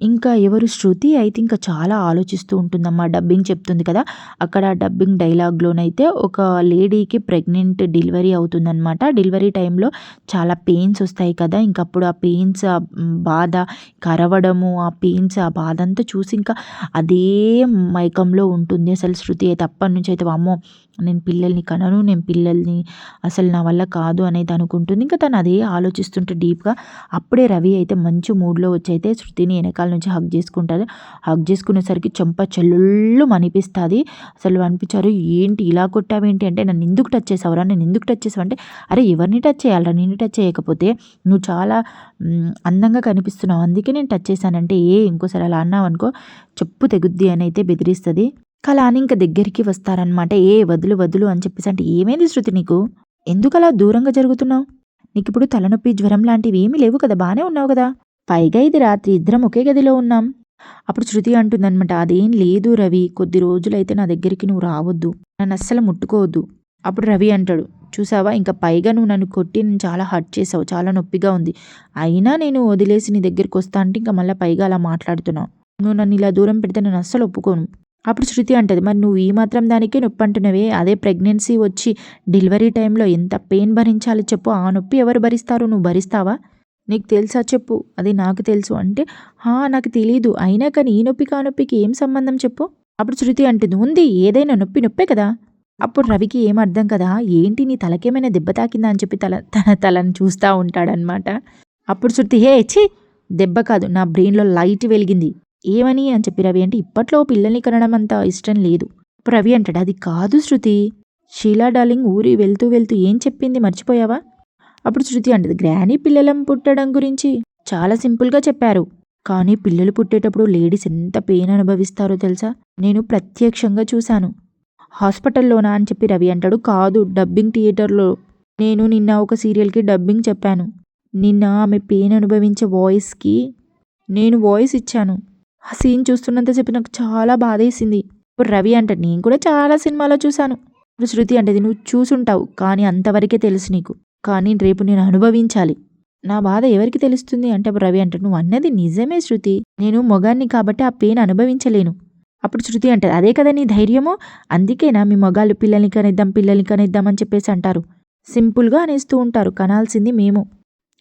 A: ఇంకా ఎవరు శృతి అయితే ఇంకా చాలా ఆలోచిస్తూ ఉంటుందమ్మా. డబ్బింగ్ చెప్తుంది కదా. అక్కడ డబ్బింగ్ డైలాగ్లోనైతే ఒక లేడీకి ప్రెగ్నెంట్ డెలివరీ అవుతుందన్నమాట. డెలివరీ టైంలో చాలా పెయిన్స్ వస్తాయి కదా. ఇంకప్పుడు ఆ పెయిన్స్ ఆ బాధ కరవడము ఆ పెయిన్స్ ఆ బాధ అంతా చూసి ఇంకా అదే మైకంలో ఉంటుంది. అసలు శృతి అయితే అప్పటి నుంచి అయితే అమ్మో నేను పిల్లల్ని కనను నేను పిల్లల్ని అసలు నా వల్ల కాదు అనేది అనుకుంటుంది. ఇంకా తను అదే ఆలోచిస్తుంటే డీప్గా అప్పుడే రవి అయితే మంచి మూడ్లో వచ్చి అయితే శృతిని వెనకాల నుంచి హగ్ చేసుకుంటారు. హగ్ చేసుకునేసరికి చెంప చెల్లుళ్ళు అనిపిస్తుంది అసలు అనిపించారు ఏంటి ఇలా కొట్టావేంటి? అంటే నన్ను ఎందుకు టచ్ చేసావురా? నేను ఎందుకు టచ్ చేసావు? అంటే అరే ఎవరిని టచ్ చేయాలరా? నేను టచ్ చేయకపోతే నువ్వు చాలా అందంగా కనిపిస్తున్నావు. అందుకే నేను టచ్ చేశానంటే ఏ ఇంకోసారి అలా అన్నావు అనుకో చెప్పు తెగుద్ది అని అయితే బెదిరిస్తుంది. కళాని అని ఇంకా దగ్గరికి వస్తారనమాట ఏ వదులు వదులు అని చెప్పేసి అంటే ఏమైంది శృతి నీకు? ఎందుకలా దూరంగా జరుగుతున్నావు? నీకు ఇప్పుడు తలనొప్పి జ్వరం లాంటివి ఏమీ లేవు కదా బాగానే ఉన్నావు కదా. పైగా ఇది రాత్రి ఇద్దరం ఒకే గదిలో ఉన్నాం. అప్పుడు శృతి అంటుందన్నమాట అదేం లేదు రవి కొద్ది రోజులైతే నా దగ్గరికి నువ్వు రావద్దు. నన్ను అస్సలు ముట్టుకోవద్దు. అప్పుడు రవి అంటాడు చూసావా ఇంకా పైగా నువ్వు నన్ను కొట్టి నేను చాలా హర్ట్ చేసావు చాలా నొప్పిగా ఉంది. అయినా నేను వదిలేసి నీ దగ్గరికి వస్తా అంటే ఇంకా మళ్ళీ పైగా అలా మాట్లాడుతున్నావు. నువ్వు నన్ను ఇలా దూరం పెడితే నేను అస్సలు ఒప్పుకోను. అప్పుడు శృతి అంటది మరి నువ్వు ఈ మాత్రం దానికే నొప్పి అంటున్నవే అదే ప్రెగ్నెన్సీ వచ్చి డెలివరీ టైంలో ఎంత పెయిన్ భరించాలి చెప్పు. ఆ నొప్పి ఎవరు భరిస్తారు? నువ్వు భరిస్తావా? నీకు తెలుసా చెప్పు. అది నాకు తెలుసు. అంటే హా నాకు తెలీదు. అయినా కానీ ఈ నొప్పికి కానొప్పికి నొప్పికి ఏం సంబంధం చెప్పు? అప్పుడు శృతి అంటుంది ఉంది. ఏదైనా నొప్పి నొప్పే కదా. అప్పుడు రవికి ఏం అర్థం కదా? ఏంటి నీ తలకేమైనా దెబ్బ తాకిందా? అని చెప్పి తల తన తలను చూస్తూ ఉంటాడనమాట అప్పుడు శృతి హే ఛీ! దెబ్బ కాదు. నా బ్రెయిన్లో లైట్ వెలిగింది. ఏమని అని చెప్పి రవి అంటే ఇప్పట్లో పిల్లల్ని కనడం అంత ఇష్టం లేదు. రవి అంటాడు అది కాదు శృతి. షీలా డార్లింగ్ ఊరి వెళ్తూ వెళ్తూ ఏం చెప్పింది మర్చిపోయావా? అప్పుడు శృతి అంటది గ్రానీ పిల్లలం పుట్టడం గురించి చాలా సింపుల్గా చెప్పారు. కానీ పిల్లలు పుట్టేటప్పుడు లేడీస్ ఎంత పెయిన్ అనుభవిస్తారో తెలుసా? నేను ప్రత్యక్షంగా చూశాను. హాస్పిటల్లోనా అని చెప్పి రవి అంటాడు కాదు డబ్బింగ్ థియేటర్లో. నేను నిన్న ఒక సీరియల్కి డబ్బింగ్ చెప్పాను. నిన్న ఆమె పెయిన్ అనుభవించే వాయిస్కి నేను వాయిస్ ఇచ్చాను. ఆ సీన్ చూస్తున్నంతసేపు నాకు చాలా బాధేసింది. ఇప్పుడు రవి అంటే నేను కూడా చాలా సినిమాలో చూశాను. ఇప్పుడు శృతి అంటేది నువ్వు చూసుంటావు కానీ అంతవరకే తెలుసు నీకు. కానీ రేపు నేను అనుభవించాలి. నా బాధ ఎవరికి తెలుస్తుంది? అంటే రవి అంటే నువ్వు అన్నది నిజమే శృతి. నేను మొగాన్ని కాబట్టి ఆ పెయిన్ అనుభవించలేను. అప్పుడు శృతి అంటారు అదే కదా నీ ధైర్యము? అందుకేనా మీ మొగాళ్ళు పిల్లల్ని కనిద్దాం పిల్లల్ని కనిద్దాం అని చెప్పేసి అంటారు. సింపుల్గా అనేస్తూ ఉంటారు కనాల్సింది మేము.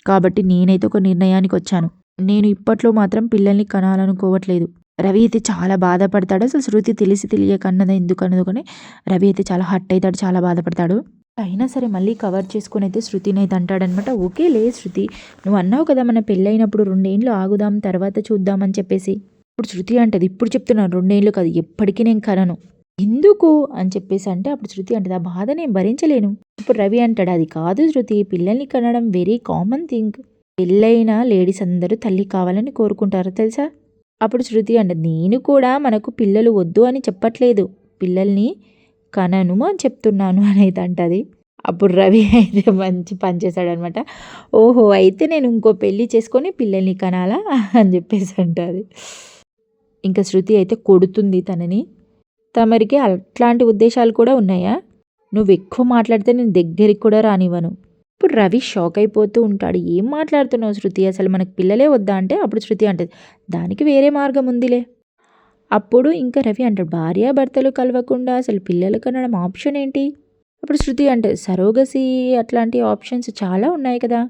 A: కాబట్టి నేనైతే ఒక నిర్ణయానికి వచ్చాను. నేను ఇప్పట్లో మాత్రం పిల్లల్ని కనాలనుకోవట్లేదు. రవి అయితే చాలా బాధపడతాడు. అసలు శృతి తెలిసి తెలియక అన్నది ఎందుకు అన్నది రవి అయితే చాలా హట్ అవుతాడు చాలా బాధపడతాడు. అయినా సరే మళ్ళీ కవర్ చేసుకుని అయితే శృతిని అయితే అంటాడనమాట ఓకే లే శృతి నువ్వు అన్నావు కదా మన పెళ్ళైనప్పుడు రెండేళ్ళు ఆగుదాం తర్వాత చూద్దామని చెప్పేసి. ఇప్పుడు శృతి అంటది ఇప్పుడు చెప్తున్నాను రెండేళ్ళు కాదు ఎప్పటికీ నేను కనను. ఎందుకు? అని చెప్పేసి అంటే అప్పుడు శృతి అంటది ఆ బాధ నేను భరించలేను. ఇప్పుడు రవి అంటాడు అది కాదు శృతి పిల్లల్ని కనడం వెరీ కామన్ థింగ్ పెళ్ళైన లేడీస్ అందరూ తల్లి కావాలని కోరుకుంటారు తెలుసా? అప్పుడు శృతి అంట నేను కూడా మనకు పిల్లలు వద్దు అని చెప్పట్లేదు. పిల్లల్ని కనను అని చెప్తున్నాను అనేది అంటది. అప్పుడు రవి అయితే మంచి పని చేశాడనమాట. ఓహో అయితే నేను ఇంకో పెళ్ళి చేసుకొని పిల్లల్ని కనాలా? అని చెప్పేసి అంటుంది. ఇంకా శృతి అయితే కొడుతుంది తనని. తమరికి అట్లాంటి ఉద్దేశాలు కూడా ఉన్నాయా? నువ్వు ఎక్కువ మాట్లాడితే నేను దగ్గరికి కూడా రానివ్వను. ఇప్పుడు రవి షాక్ అయిపోతూ ఉంటాడు. ఏం మాట్లాడుతున్నావు శృతి? అసలు మనకు పిల్లలే వద్దా? అంటే అప్పుడు శృతి అంటది. దానికి వేరే మార్గం ఉందిలే. అప్పుడు ఇంకా రవి అంటాడు. భార్యాభర్తలు కలవకుండా అసలు పిల్లలు కనడం ఆప్షన్ ఏంటి? అప్పుడు శృతి అంటే సరోగసి అట్లాంటి ఆప్షన్స్ చాలా ఉన్నాయి కదా.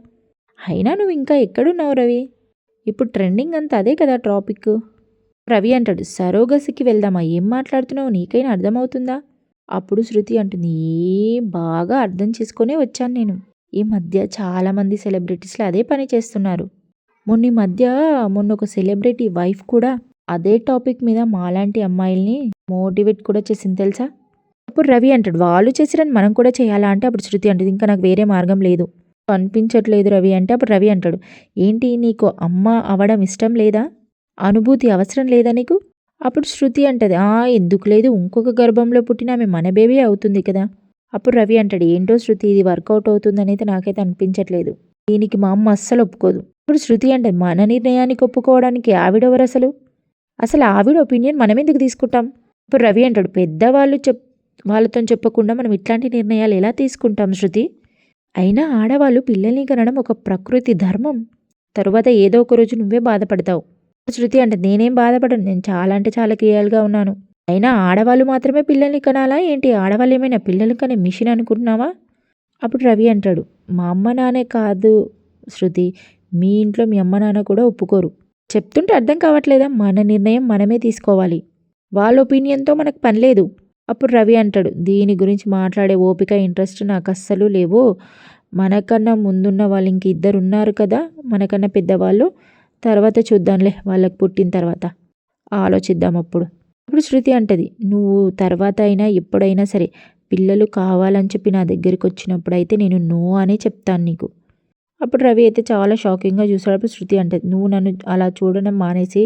A: అయినా నువ్వు ఇంకా ఎక్కడున్నావు రవి? ఇప్పుడు ట్రెండింగ్ అంతా అదే కదా టాపిక్. రవి అంటాడు. సరోగసికి వెళ్దామా? ఏం మాట్లాడుతున్నావు? నీకైనా అర్థమవుతుందా? అప్పుడు శృతి అంటుంది. ఏ బాగా అర్థం చేసుకునే వచ్చాను నేను. ఈ మధ్య చాలామంది సెలబ్రిటీస్లు అదే పని చేస్తున్నారు. మొన్న ఈ మధ్య మొన్న ఒక సెలబ్రిటీ వైఫ్ కూడా అదే టాపిక్ మీద మాలాంటి అమ్మాయిల్ని మోటివేట్ కూడా చేసింది తెలుసా? అప్పుడు రవి అంటాడు వాళ్ళు చేసిరని మనం కూడా చేయాలా? అంటే అప్పుడు శృతి అంటుంది ఇంకా నాకు వేరే మార్గం లేదు. అనిపించట్లేదు రవి అంటే అప్పుడు రవి అంటాడు ఏంటి నీకు అమ్మ అవడం ఇష్టం లేదా? అనుభూతి అవసరం లేదా నీకు? అప్పుడు శృతి అంటది ఆ ఎందుకు లేదు ఇంకొక గర్భంలో పుట్టిన ఆమె మన బేబీ అవుతుంది కదా. అప్పుడు రవి అంటాడు ఏంటో శృతి ఇది వర్కౌట్ అవుతుందనేది నాకైతే అనిపించట్లేదు. దీనికి మా అమ్మ అస్సలు ఒప్పుకోదు. ఇప్పుడు శృతి అంటే మన నిర్ణయానికి ఒప్పుకోవడానికి ఆవిడెవరు అసలు? అసలు ఆవిడ ఒపీనియన్ మనం ఎందుకు తీసుకుంటాం? ఇప్పుడు రవి అంటాడు పెద్దవాళ్ళు చెప్ వాళ్ళతో చెప్పకుండా మనం ఇట్లాంటి నిర్ణయాలు ఎలా తీసుకుంటాం శృతి? అయినా ఆడవాళ్ళు పిల్లల్ని కనడం ఒక ప్రకృతి ధర్మం. తరువాత ఏదో ఒక రోజు నువ్వే బాధపడతావు. శృతి అంటే నేనేం బాధపడను. నేను చాలా అంటే చాలా క్రియాలుగా ఉన్నాను. అయినా ఆడవాళ్ళు మాత్రమే పిల్లల్ని కనాలా? ఏంటి ఆడవాళ్ళు ఏమైనా పిల్లలు కనే మిషన్ అనుకుంటున్నావా? అప్పుడు రవి అంటాడు మా అమ్మ నాన్నే కాదు శృతి మీ ఇంట్లో మీ అమ్మ నాన్న కూడా ఒప్పుకోరు. చెప్తుంటే అర్థం కావట్లేదా? మన నిర్ణయం మనమే తీసుకోవాలి. వాళ్ళ ఒపీనియన్తో మనకు పని లేదు. అప్పుడు రవి అంటాడు దీని గురించి మాట్లాడే ఓపిక ఇంట్రెస్ట్ నాకు అస్సలు లేవు. మనకన్నా ముందున్న వాళ్ళు ఇంక ఇద్దరు ఉన్నారు కదా మనకన్నా పెద్దవాళ్ళు. తర్వాత చూద్దాంలే వాళ్ళకి పుట్టిన తర్వాత. ఆలోచిద్దాం అప్పుడు. అప్పుడు శృతి అంటది నువ్వు తర్వాత అయినా ఎప్పుడైనా సరే పిల్లలు కావాలని చెప్పి నా దగ్గరికి వచ్చినప్పుడు అయితే నేను నో అనే చెప్తాను నీకు. అప్పుడు రవి అయితే చాలా షాకింగ్గా చూసాడు అప్పుడు శృతి అంటది నువ్వు నన్ను అలా చూడడం మానేసి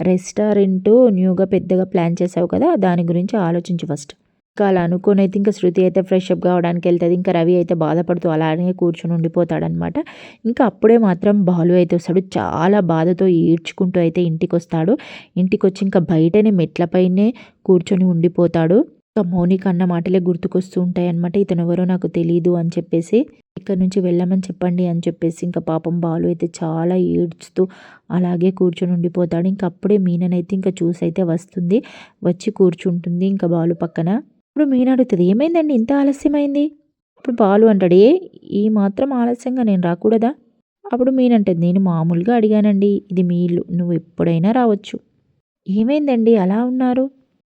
A: రెస్టారెంట్ న్యూగా పెద్దగా ప్లాన్ చేసావు కదా దాని గురించి ఆలోచించు ఫస్ట్. ఇంకా అలా అనుకొని అయితే ఇంకా శృతి అయితే ఫ్రెష్ అప్ కావడానికి వెళ్తుంది. ఇంకా రవి అయితే బాధపడుతూ అలానే కూర్చొని ఉండిపోతాడనమాట ఇంకా అప్పుడే మాత్రం బాలు అయితే వస్తాడు. చాలా బాధతో ఏడ్చుకుంటూ అయితే ఇంటికి వస్తాడు ఇంటికి వచ్చి ఇంకా బయటనే మెట్లపైనే కూర్చొని ఉండిపోతాడు. ఇంకా మౌనిక అన్న మాటలే గుర్తుకొస్తూ ఉంటాయి అనమాట ఇతను ఎవరో నాకు తెలియదు అని చెప్పేసి ఇక్కడ నుంచి వెళ్ళమని చెప్పండి అని చెప్పేసి ఇంకా పాపం బాలు అయితే చాలా ఏడ్చుతూ అలాగే కూర్చొని ఉండిపోతాడు. ఇంకా అప్పుడే మీననైతే ఇంకా చూసి అయితే వస్తుంది. వచ్చి కూర్చుంటుంది ఇంకా బాలు పక్కన. ఇప్పుడు మీన అడుగుతుంది ఏమైందండి? ఇంత ఆలస్యమైంది? అప్పుడు బాలు అంటాడు ఏ ఈ మాత్రం ఆలస్యంగా నేను రాకూడదా? అప్పుడు మీనంటది నేను మామూలుగా అడిగానండి ఇది మీ ఇల్లు నువ్వు ఎప్పుడైనా రావచ్చు. ఏమైందండి? అలా ఉన్నారు?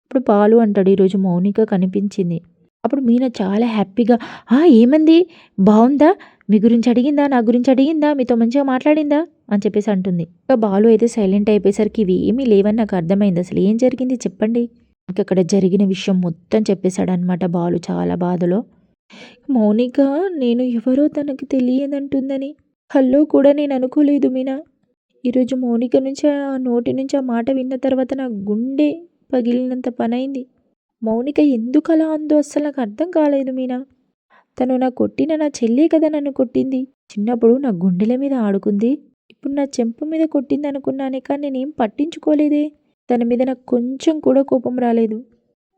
A: అప్పుడు బాలు అంటాడు ఈరోజు మౌనిక కనిపించింది. అప్పుడు మీన చాలా హ్యాపీగా ఆ ఏమంది? బాగుందా మీ గురించి అడిగిందా? నా గురించి అడిగిందా? మీతో మంచిగా మాట్లాడిందా? అని చెప్పేసి అంటుంది. ఇంకా బాలు అయితే సైలెంట్ అయిపోయేసరికి ఇవి ఏమీ లేవని నాకు అర్థమైంది అసలు ఏం జరిగింది? చెప్పండి. ఇంక అక్కడ జరిగిన విషయం మొత్తం చెప్పేశాడనమాట బాలు చాలా బాధలో. మౌనిక నేను ఎవరో తనకు తెలియదంటుందని. హలో కూడా నేను అనుకోలేదు మీనా. ఈరోజు మౌనిక నుంచి ఆ నోటి నుంచి ఆ మాట విన్న తర్వాత నా గుండె పగిలినంత పనైంది. మౌనిక ఎందుకు అలా అందో అస్సలు నాకు అర్థం కాలేదు మీనా. తను నా కొట్టిన నా చెల్లే కదా నన్ను కొట్టింది. చిన్నప్పుడు నా గుండెల మీద ఆడుకుంది. ఇప్పుడు నా చెంపు మీద కొట్టింది అనుకున్నానే కానీ నేనేం పట్టించుకోలేదే. తన మీద నాకు కొంచెం కూడా కోపం రాలేదు.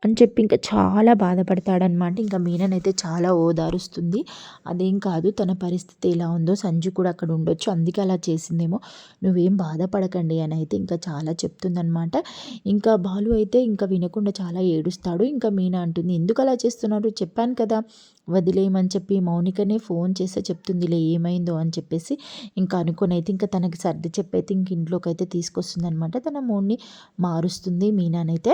A: అని చెప్పి ఇంకా చాలా బాధపడతాడనమాట ఇంకా మీననైతే చాలా ఓదారుస్తుంది. అదేం కాదు తన పరిస్థితి ఎలా ఉందో సంజు కూడా అక్కడ ఉండొచ్చు. అందుకే అలా చేసిందేమో. నువ్వేం బాధపడకండి అని అయితే ఇంకా చాలా చెప్తుందనమాట ఇంకా బాలు అయితే ఇంకా వినకుండా చాలా ఏడుస్తాడు. ఇంకా మీనా అంటుంది ఎందుకు అలా చేస్తున్నారు? చెప్పాను కదా. వదిలేయమని చెప్పి మౌనికనే ఫోన్ చేస్తే చెప్తుందిలే ఏమైందో అని చెప్పేసి ఇంకా అనుకుని అయితే ఇంకా తనకి సర్ది చెప్పైతే ఇంక ఇంట్లోకి అయితే తీసుకొస్తుందనమాట తన మూడ్ని మారుస్తుంది మీనానైతే.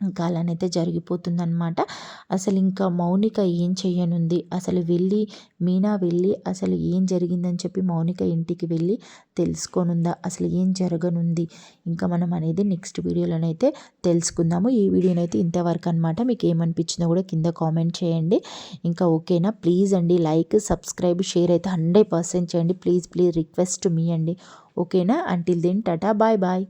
A: ఇంకా అలానైతే జరిగిపోతుందనమాట అసలు ఇంకా మౌనిక ఏం చేయనుంది? అసలు వెళ్ళి మీనా వెళ్ళి అసలు ఏం జరిగిందని చెప్పి మౌనిక ఇంటికి వెళ్ళి తెలుసుకోనుందా? అసలు ఏం జరగనుంది? ఇంకా మనం అనేది నెక్స్ట్ వీడియోలోనైతే తెలుసుకుందాము. ఈ వీడియోనైతే ఇంతవరకు అనమాట మీకు ఏమనిపించిందో కూడా కింద కామెంట్ చేయండి. ఇంకా ఓకేనా? ప్లీజ్ అండి లైక్ సబ్స్క్రైబ్ షేర్ అయితే హండ్రెడ్ పర్సెంట్ చేయండి. ప్లీజ్ ప్లీజ్ రిక్వెస్ట్ మీ అండి. ఓకేనా? Until then tata bye bye.